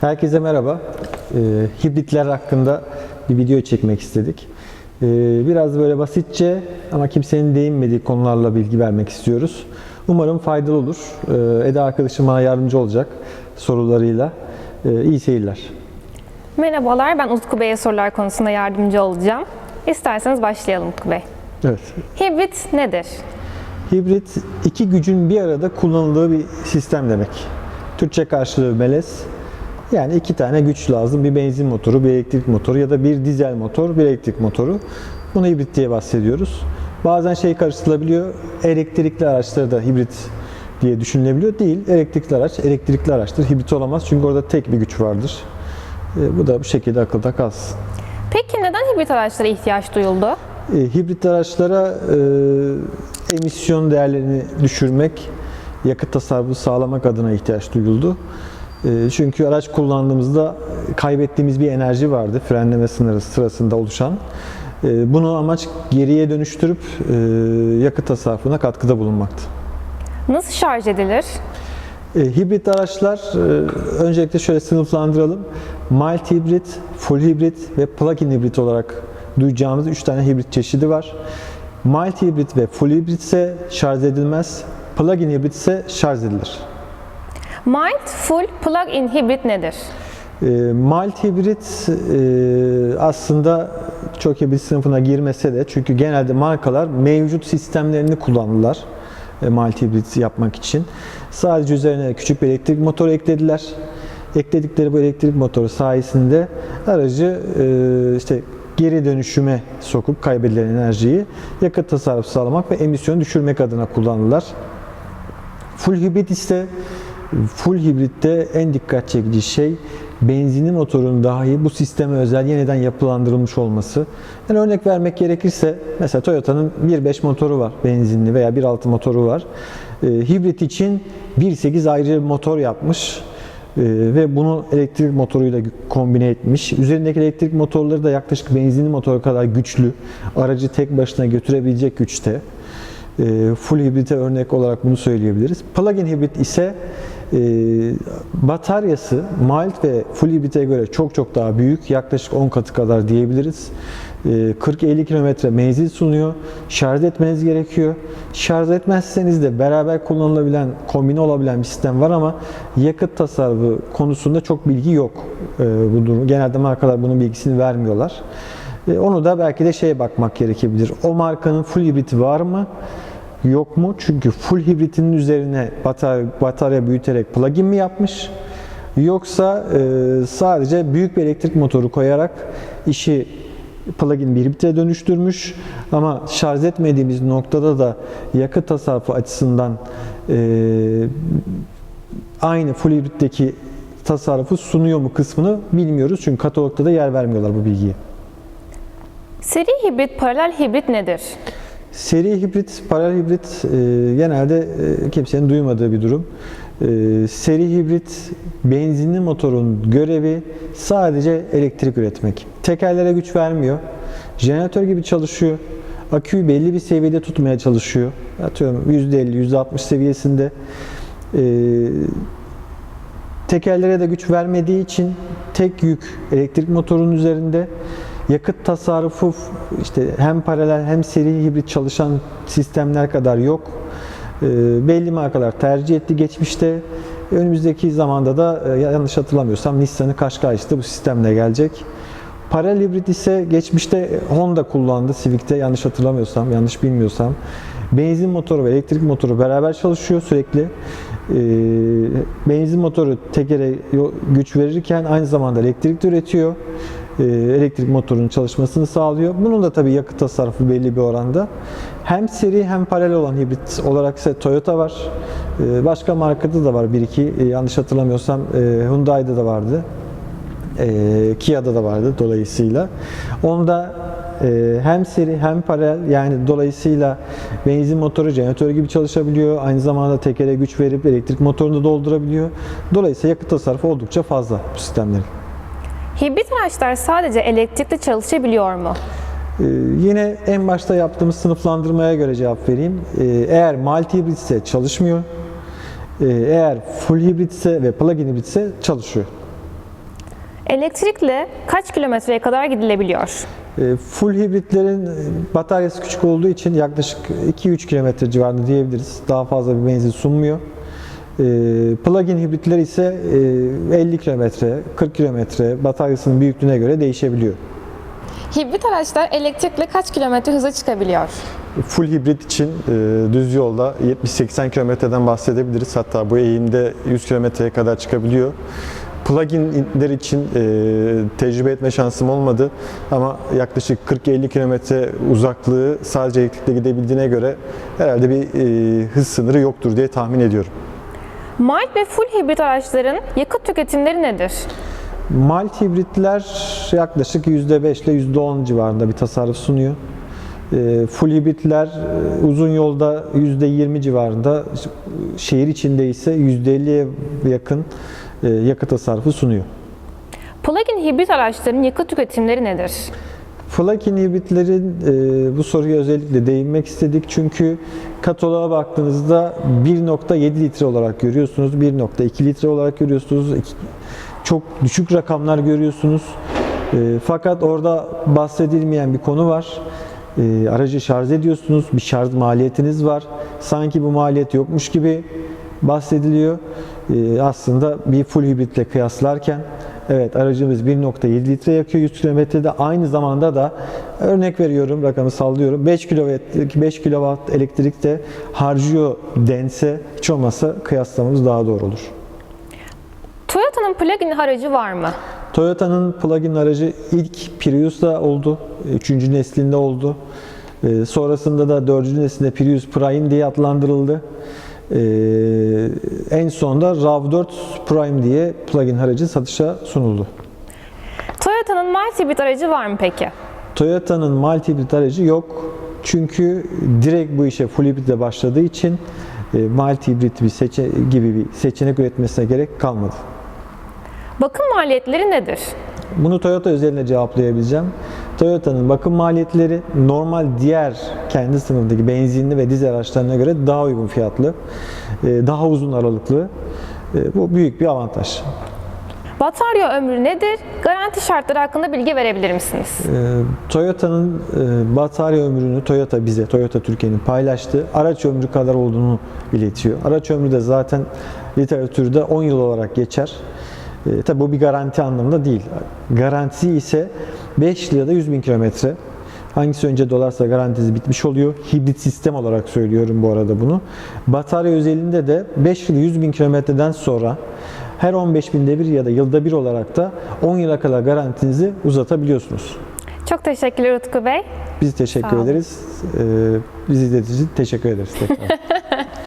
Herkese merhaba. Ee, hibritler hakkında bir video çekmek istedik. Ee, biraz böyle basitçe ama kimsenin değinmediği konularla bilgi vermek istiyoruz. Umarım faydalı olur. Ee, Eda arkadaşım bana yardımcı olacak sorularıyla. Ee, iyi seyirler. Merhabalar, ben Utku Bey'e sorular konusunda yardımcı olacağım. İsterseniz başlayalım Utku Bey. Evet. Hibrit nedir? Hibrit iki gücün bir arada kullanıldığı bir sistem demek. Türkçe karşılığı melez. Yani iki tane güç lazım. Bir benzin motoru, bir elektrik motoru ya da bir dizel motor, bir elektrik motoru. Bunu hibrit diye bahsediyoruz. Bazen şey karıştırılabiliyor. Elektrikli araçları da hibrit diye düşünülebiliyor. Değil. Elektrikli araç elektrikli araçtır. Hibrit olamaz. Çünkü orada tek bir güç vardır. E, Bu da bu şekilde akılda kalsın. Peki neden hibrit araçlara ihtiyaç duyuldu? E, hibrit araçlara e, emisyon değerlerini düşürmek, yakıt tasarrufu sağlamak adına ihtiyaç duyuldu. E, çünkü araç kullandığımızda kaybettiğimiz bir enerji vardı frenleme sınırı sırasında oluşan. E, bunu amaç geriye dönüştürüp e, yakıt tasarrufuna katkıda bulunmaktı. Nasıl şarj edilir? E, hibrit araçlar e, öncelikle şöyle sınıflandıralım. Mild hibrit, full hibrit ve plug-in hibrit olarak duyacağımız 3 tane hibrit çeşidi var. Mild hibrit ve full hibrit ise şarj edilmez. Plug-in hibrit ise şarj edilir. Mild, full, plug-in hibrit nedir? E, mild hibrit e, aslında çok hibrit sınıfına girmese de çünkü genelde markalar mevcut sistemlerini kullandılar e, mild hibrit yapmak için. Sadece üzerine küçük bir elektrik motoru eklediler. Ekledikleri bu elektrik motoru sayesinde aracı e, işte geri dönüşüme sokup kaybedilen enerjiyi yakıt tasarrufu sağlamak ve emisyonu düşürmek adına kullandılar. Full hibrit ise full hibritte en dikkat çekici şey benzinli motorun dahi bu sisteme özel yeniden yapılandırılmış olması. Yani örnek vermek gerekirse mesela Toyota'nın 1.5 motoru var benzinli veya 1.6 motoru var. Ee, hibrit için 1.8 ayrı motor yapmış. Ee, ve bunu elektrik motoruyla kombine etmiş. Üzerindeki elektrik motorları da yaklaşık benzinli motor kadar güçlü. Aracı tek başına götürebilecek güçte. E, full hibrite örnek olarak bunu söyleyebiliriz. Plug-in hibrit ise e, bataryası mild ve full hibrite göre çok çok daha büyük. Yaklaşık 10 katı kadar diyebiliriz. E, 40-50 kilometre menzil sunuyor. Şarj etmeniz gerekiyor. Şarj etmezseniz de beraber kullanılabilen, kombine olabilen bir sistem var ama yakıt tasarrufu konusunda çok bilgi yok. E, bu durum. Genelde markalar bunun bilgisini vermiyorlar. Onu da belki de şeye bakmak gerekebilir. O markanın full hibriti var mı? Yok mu? Çünkü full hibritinin üzerine batarya, batarya büyüterek plug-in mi yapmış? Yoksa e, sadece büyük bir elektrik motoru koyarak işi plug-in bir hibrite dönüştürmüş ama şarj etmediğimiz noktada da yakıt tasarrufu açısından e, aynı full hibritteki tasarrufu sunuyor mu kısmını bilmiyoruz. Çünkü katalogda da yer vermiyorlar bu bilgiye. Seri hibrit, paralel hibrit nedir? Seri hibrit, paralel hibrit e, genelde e, kimsenin duymadığı bir durum. E, seri hibrit benzinli motorun görevi sadece elektrik üretmek. Tekerlere güç vermiyor. Jeneratör gibi çalışıyor. Aküyü belli bir seviyede tutmaya çalışıyor. Atıyorum %50, %60 seviyesinde. E, tekerlere de güç vermediği için tek yük elektrik motorunun üzerinde yakıt tasarrufu işte hem paralel hem seri hibrit çalışan sistemler kadar yok. E, belli markalar tercih etti geçmişte. Önümüzdeki zamanda da e, yanlış hatırlamıyorsam Nissan'ı Qashqai'de bu sistemle gelecek. Paralel hibrit ise geçmişte Honda kullandı Civic'te yanlış hatırlamıyorsam, yanlış bilmiyorsam. Benzin motoru ve elektrik motoru beraber çalışıyor sürekli. Ee, benzin motoru tekere güç verirken aynı zamanda elektrik de üretiyor. Ee, elektrik motorunun çalışmasını sağlıyor. Bunun da tabii yakıt tasarrufu belli bir oranda. Hem seri hem paralel olan hibrit olarak ise Toyota var. Ee, başka markada da var bir iki. Ee, yanlış hatırlamıyorsam e, Hyundai'de de vardı. E, Kia'da da vardı dolayısıyla. Onda e, hem seri hem paralel yani dolayısıyla benzin motoru jeneratör gibi çalışabiliyor. Aynı zamanda tekere güç verip elektrik motorunu doldurabiliyor. Dolayısıyla yakıt tasarrufu oldukça fazla bu sistemlerin. Hibrit araçlar sadece elektrikli çalışabiliyor mu? Ee, yine en başta yaptığımız sınıflandırmaya göre cevap vereyim. Ee, eğer mild hibrit ise çalışmıyor. Ee, eğer full hibrit ise ve plug-in hibrit ise çalışıyor. Elektrikle kaç kilometreye kadar gidilebiliyor? E, Full hibritlerin e, bataryası küçük olduğu için yaklaşık 2-3 kilometre civarında diyebiliriz. Daha fazla bir menzil sunmuyor. E, Plug-in hibritler ise e, 50 kilometre, 40 kilometre bataryasının büyüklüğüne göre değişebiliyor. Hibrit araçlar elektrikle kaç kilometre hıza çıkabiliyor? Full hibrit için e, düz yolda 70-80 kilometreden bahsedebiliriz. Hatta bu eğimde 100 kilometreye kadar çıkabiliyor. Plug-inler için e, tecrübe etme şansım olmadı ama yaklaşık 40-50 kilometre uzaklığı sadece elektrikle gidebildiğine göre herhalde bir e, hız sınırı yoktur diye tahmin ediyorum. Mild ve full hibrit araçların yakıt tüketimleri nedir? Mild hibritler yaklaşık %5 ile %10 civarında bir tasarruf sunuyor. E, Full hibritler e, uzun yolda %20 civarında, şehir içinde ise %50'ye yakın e, yakıt tasarrufu sunuyor. Plug-in hibrit araçların yakıt tüketimleri nedir? Plug-in hibritlerin e, bu soruya özellikle değinmek istedik çünkü kataloğa baktığınızda 1.7 litre olarak görüyorsunuz, 1.2 litre olarak görüyorsunuz, çok düşük rakamlar görüyorsunuz. E, fakat orada bahsedilmeyen bir konu var. E, aracı şarj ediyorsunuz, bir şarj maliyetiniz var. Sanki bu maliyet yokmuş gibi bahsediliyor. E, aslında bir full hibritle kıyaslarken Evet aracımız 1.7 litre yakıyor 100 kilometrede. Aynı zamanda da örnek veriyorum rakamı sallıyorum 5 kW 5 kW elektrik de harcıyor dense hiç olmazsa kıyaslamamız daha doğru olur. Toyota'nın plug-in aracı var mı? Toyota'nın plug-in aracı ilk Prius'ta oldu. Üçüncü neslinde oldu. Ee, sonrasında da dördüncü neslinde Prius Prime diye adlandırıldı. Ee, en sonunda RAV4 Prime diye plug-in aracı satışa sunuldu. Toyota'nın mild hibrit aracı var mı peki? Toyota'nın mild hibrit aracı yok. Çünkü direkt bu işe full hibritle başladığı için e, mild hibrit bir seçe gibi bir seçenek üretmesine gerek kalmadı. Bakım maliyetleri nedir? Bunu Toyota özeline cevaplayabileceğim. Toyota'nın bakım maliyetleri normal diğer kendi sınıfındaki benzinli ve dizel araçlarına göre daha uygun fiyatlı, e, daha uzun aralıklı. E, Bu büyük bir avantaj. Batarya ömrü nedir? Garanti şartları hakkında bilgi verebilir misiniz? Ee, Toyota'nın e, batarya ömrünü Toyota bize, Toyota Türkiye'nin paylaştığı araç ömrü kadar olduğunu iletiyor. Araç ömrü de zaten literatürde 10 yıl olarak geçer. E, tabi bu bir garanti anlamında değil. Garantisi ise 5 yıl ya da 100 bin kilometre. Hangisi önce dolarsa garantisi bitmiş oluyor. Hibrit sistem olarak söylüyorum bu arada bunu. Batarya özelinde de 5 yıl 100 bin kilometreden sonra her 15 binde bir ya da yılda bir olarak da 10 yıla kadar garantinizi uzatabiliyorsunuz. Çok teşekkürler Utku Bey. Biz teşekkür ederiz. Ee, bizi izlediğiniz için teşekkür ederiz tekrar.